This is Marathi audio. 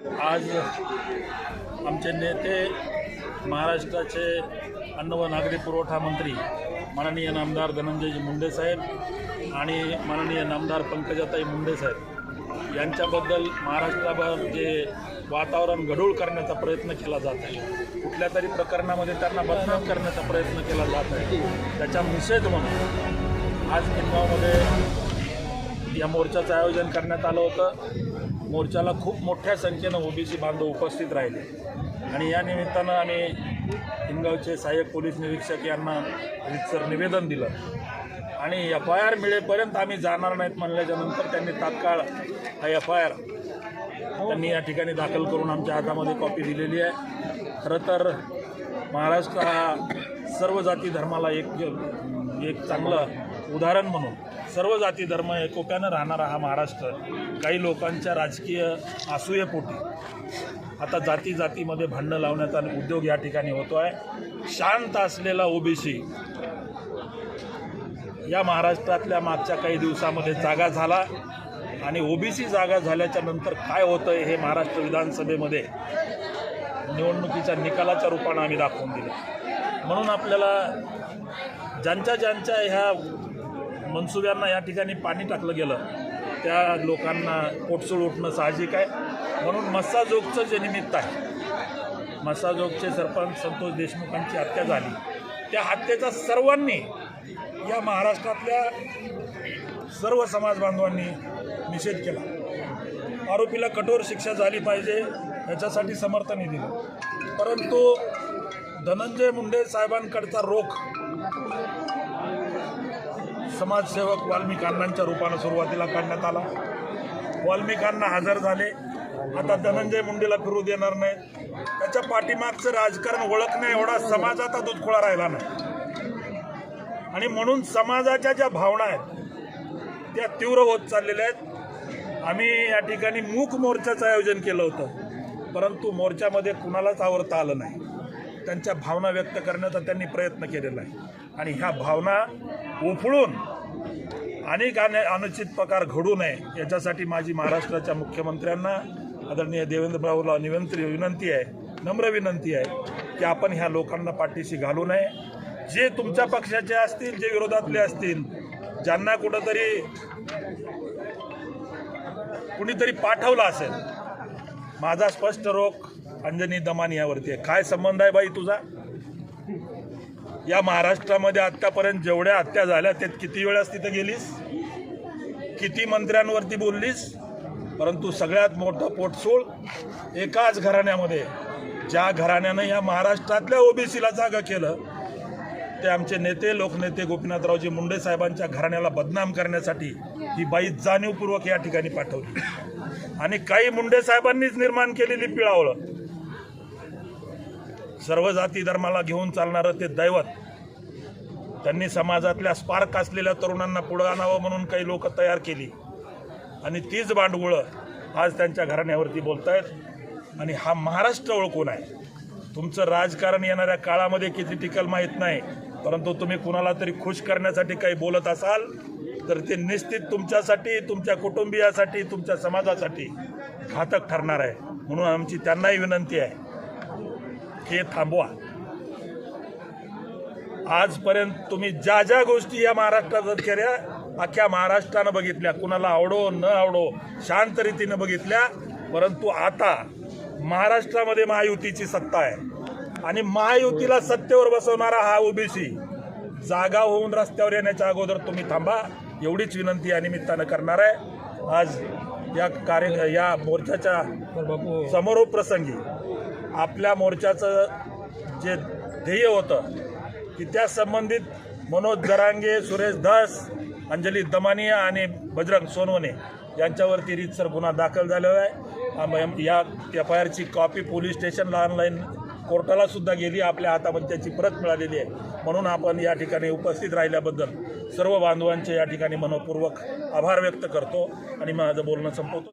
आज आमचे नेते महाराष्ट्राचे अन्न व नागरी पुरवठा मंत्री माननीय नामदार धनंजयजी मुंडे साहेब आणि माननीय नामदार पंकजाताई मुंडे साहेब. यांच्याबद्दल महाराष्ट्राभर जे वातावरण गढूळ करण्याचा प्रयत्न केला जात आहे कुठल्या तरी प्रकरणामध्ये त्यांना बदनाम करण्याचा प्रयत्न केला जात आहे त्याचा निषेध म्हणून आज किनगावमध्ये या मोर्चाचं आयोजन करण्यात आलं होतं. मोर्चाला खूप मोठ्या संख्येनं ओबीसी बांधव उपस्थित राहिले. आणि या निमित्तानं आम्ही हिंगावचे सहाय्यक पोलीस निरीक्षक यांना रितसर निवेदन दिलं. आणि एफ आय आर मिळेपर्यंत आम्ही जाणार नाहीत म्हणल्याच्या नंतर त्यांनी तात्काळ हा एफ आय आर त्यांनी या ठिकाणी दाखल करून आमच्या हातामध्ये कॉपी दिलेली आहे. खरं तर महाराष्ट्र हा सर्व जाती धर्माला एक एक चांगलं उदाहरण म्हणून सर्व जाती धर्म एकोप्यानं राहणारा हा महाराष्ट्र काही लोकांच्या राजकीय असूयपोटी आता जाती जातीमध्ये भांडणं लावण्याचा उद्योग या ठिकाणी होतो आहे. शांत असलेला ओबीसी या महाराष्ट्रातल्या मागच्या काही दिवसामध्ये जागा झाला आणि ओबीसी जागा झाल्याच्यानंतर काय होतं हे महाराष्ट्र विधानसभेमध्ये निवडणुकीच्या निकालाच्या रूपानं आम्ही दाखवून दिलं. म्हणून आपल्याला ज्यांच्या ज्यांच्या ह्या मनसुब्यांना या ठिकाणी पाणी टाकलं गेलं. त्या लोकांना पोटसूळ उठणं साहजिक आहे. म्हणून मस्साजोगचं जे निमित्त आहे मस्साजोगचे सरपंच संतोष देशमुखांची हत्या झाली. त्या हत्येचा सर्वांनी या महाराष्ट्रातल्या सर्व समाज बांधवांनी निषेध केला. आरोपीला कठोर शिक्षा झाली पाहिजे याच्यासाठी समर्थनही दिलं. परंतु धनंजय मुंडे साहेबांकडचा रोख समाजसेवक वाल्मिकांनांच्या रूपानं सुरुवातीला काढण्यात आला. वाल्मिकांना हजर झाले. आता धनंजय मुंडेला फिरू देणार नाही त्याच्या पाठीमागचं राजकारण ओळखणे एवढा समाज आता दुधखोळा राहिला नाही. आणि म्हणून समाजाच्या ज्या भावना आहेत त्या तीव्र होत चाललेल्या आहेत. आम्ही या ठिकाणी मूक मोर्चाचं आयोजन केलं होतं. परंतु मोर्चामध्ये कुणालाच आवरता आलं नाही. त्यांच्या भावना व्यक्त करण्याचा त्यांनी प्रयत्न केलेला आहे. आणि ह्या भावना उफळून अनेक अने अनुचित प्रकार घडू नये याच्यासाठी माझी महाराष्ट्राच्या मुख्यमंत्र्यांना आदरणीय देवेंद्रभाऊला निवंत्री विनंती आहे नम्र विनंती आहे की आपण ह्या लोकांना पाठीशी घालू नये. जे तुमच्या पक्षाचे असतील जे विरोधातले असतील ज्यांना कुठंतरी कुणीतरी पाठवलं असेल माझा स्पष्ट रोख अंजनी दमानी यावरती आहे. काय संबंध आहे बाई तुझा? या महाराष्ट्रामध्ये आत्तापर्यंत जेवढ्या हत्या झाल्या त्यात किती वेळास तिथं गेलीस? किती मंत्र्यांवरती बोललीस? परंतु सगळ्यात मोठं पोटसूळ एकाच घराण्यामध्ये. ज्या घराण्यानं या महाराष्ट्रातल्या ओबीसीला जागा केलं ते आमचे नेते लोकनेते गोपीनाथरावजी मुंडे साहेबांच्या घराण्याला बदनाम करण्यासाठी ही बाई जाणीवपूर्वक या ठिकाणी पाठवली. आणि काही मुंडे साहेबांनीच निर्माण केलेली पिळावळं. सर्व जाती धर्माला घेऊन चालणारं ते दैवत त्यांनी समाजातल्या स्पार्क असलेल्या तरुणांना पुढं आणावं म्हणून काही लोक तयार केली. आणि तीच भांडवळं आज त्यांच्या घराण्यावरती बोलत आहेत आणि हा महाराष्ट्र ओळखून आहे. तुमचं राजकारण येणाऱ्या काळामध्ये किती टिकल माहीत नाही परंतु तुम्ही कुणाला तरी खुश करण्यासाठी काही बोलत असाल तर ते निश्चित तुमच्यासाठी तुमच्या कुटुंबियासाठी तुमच्या समाजासाठी घातक ठरणार आहे. म्हणून आमची त्यांनाही विनंती आहे. हे थांबवा. आजपर्यंत तुम्ही ज्या ज्या गोष्टी या महाराष्ट्रात केल्या अख्ख्या महाराष्ट्रानं बघितल्या. कुणाला आवडो न आवडो शांत रीतीनं बघितल्या. परंतु आता महाराष्ट्रामध्ये महायुतीची सत्ता आहे. आणि महायुतीला सत्तेवर बसवणारा हा ओबीसी जागा होऊन रस्त्यावर येण्याच्या अगोदर तुम्ही थांबा. एवढीच विनंती या निमित्तानं करणार आहे. आज या कार्य या मोर्चाच्या समारोप प्रसंगी आपल्या मोर्चाचं जे ध्येय होतं की त्या संबंधित मनोज दरांगे सुरेश धस अंजली दमानिया आणि बजरंग सोनवणे यांच्यावरती रीतसर गुन्हा दाखल झालेला आहे. या एफ आय आरची कॉपी पोलीस स्टेशनला ऑनलाईन कोर्टाला सुद्धा गेली आपल्या हातामध्ये त्याची प्रत मिळालेली आहे. म्हणून आपण या ठिकाणी उपस्थित राहिल्याबद्दल सर्व बांधवांचे या ठिकाणी मनपूर्वक आभार व्यक्त करतो आणि माझं बोलणं संपवतो.